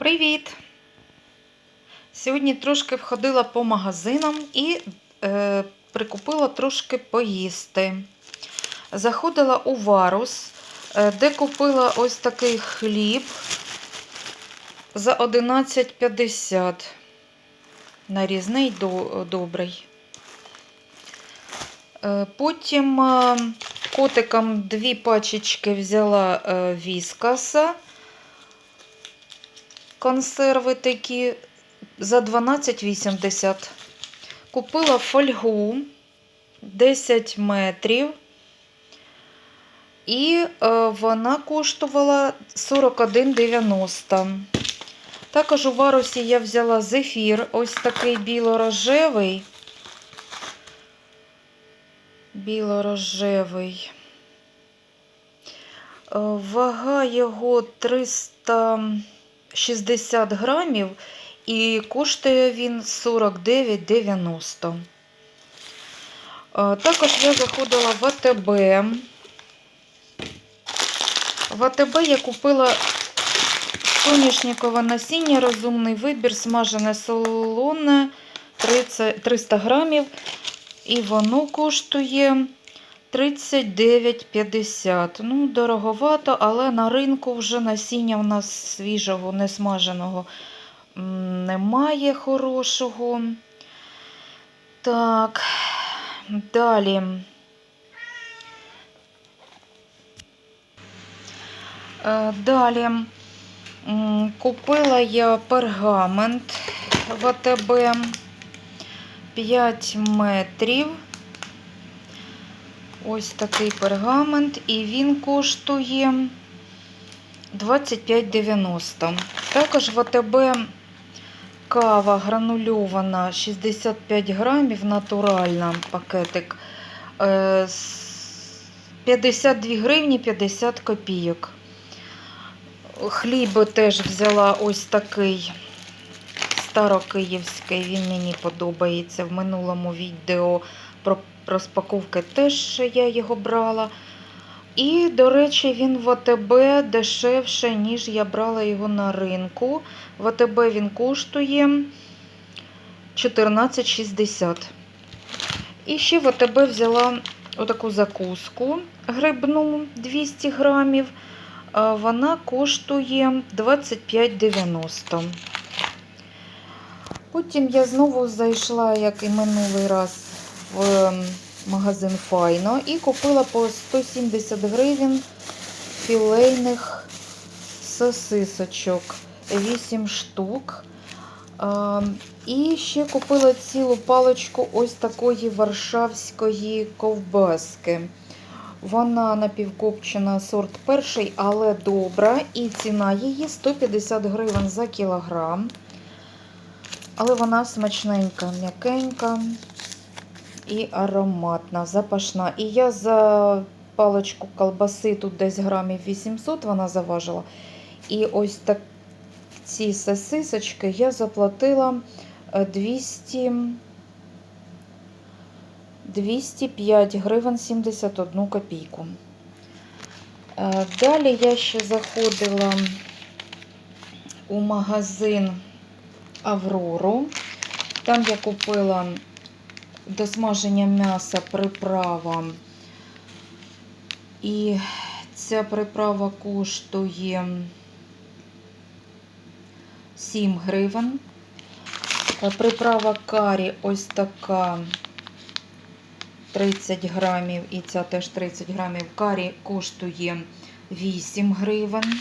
Привіт! Сьогодні трошки входила по магазинам і е, прикупила трошки поїсти. Заходила у Варус, е, де купила ось такий хліб за 11,50. Нарізний до- добрий. Е, Потім е, котикам дві пачечки взяла віскаса консерви такі за 12,80. Купила фольгу 10 метрів. І е, вона коштувала 41,90. Також у варусі я взяла зефір, ось такий біло-рожевий. Біло-рожевий. Е, Вага його 360 грамів і коштує він 49,90. Е, Також я заходила в АТБ. В АТБ я купила соняшникове насіння, розумний вибір, смажене солоне 300 грамів. І воно коштує 39,50. Ну, дороговато, але на ринку вже насіння в нас свіжого, несмаженого немає хорошого. Так, далі. Е, Далі купила я пергамент в АТБ 5 метрів. Ось такий пергамент, і він коштує 25,90. Також в АТБ кава гранульована 65 грамів, натуральна пакетик. е, 52 гривні 50 копійок. Хліб теж взяла ось такий старокиївський, він мені подобається. В минулому відео про розпаковки теж я його брала. І, до речі, він в АТБ дешевше, ніж я брала його на ринку. В АТБ він коштує 14,60. І ще в АТБ взяла отаку закуску грибну 200 грамів. Вона коштує 25,90. Потім я знову зайшла, як і минулий раз, в ем, магазин Файно і купила по 170 гривень філейних сосисочок 8 штук. І ще купила цілу паличку ось такої варшавської ковбаски. Вона напівкопчена сорт перший, але добра. І ціна її 150 гривень за кілограм. Але вона смачненька, м'якенька і ароматна, запашна. І я за паличку колбаси, тут десь грамів 800 вона заважила. І ось так ці сосисочки я заплатила е, 200, 205 гривень 71 копійку. Е, Далі я ще заходила у магазин Аврору. Там я купила до смаження м'яса приправа. І ця приправа коштує 7 гривень. Е, Приправа карі ось така 30 грамів, і ця теж 30 грамів. Карі коштує 8 гривень.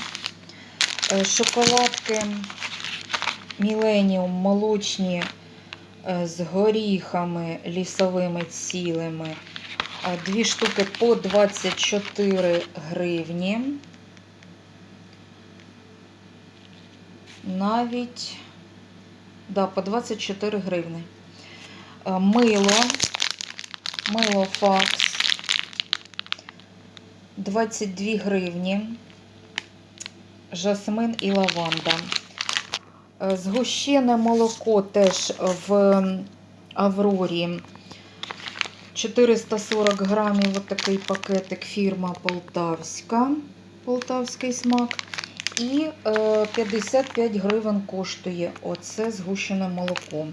Е, Шоколадки Міленіум молочні з горіхами лісовими цілими. Е, Дві штуки по 24 гривні. Навіть да, по 24 гривни. Е, Мило, мило факс 22 гривні. Жасмин і лаванда. Е, Згущене молоко теж в Аврорі. 440 грамів, отакий пакетик фірма Полтавська. Полтавський смак. і е, 55 гривень коштує оце згущене молоко.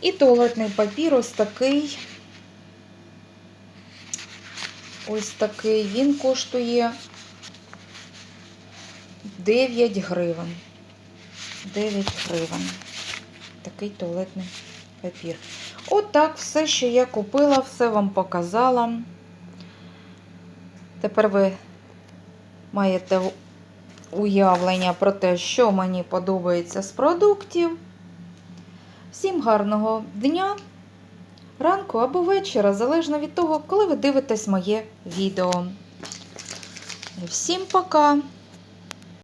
І туалетний папір ось такий. Ось такий він коштує 9 гривень. 9 гривень. Такий туалетний папір. Отак, все, що я купила, все вам показала. Тепер ви маєте уявлення про те, що мені подобається з продуктів. Всім гарного дня, ранку або вечора, залежно від того, коли ви дивитесь моє відео. Всім пока!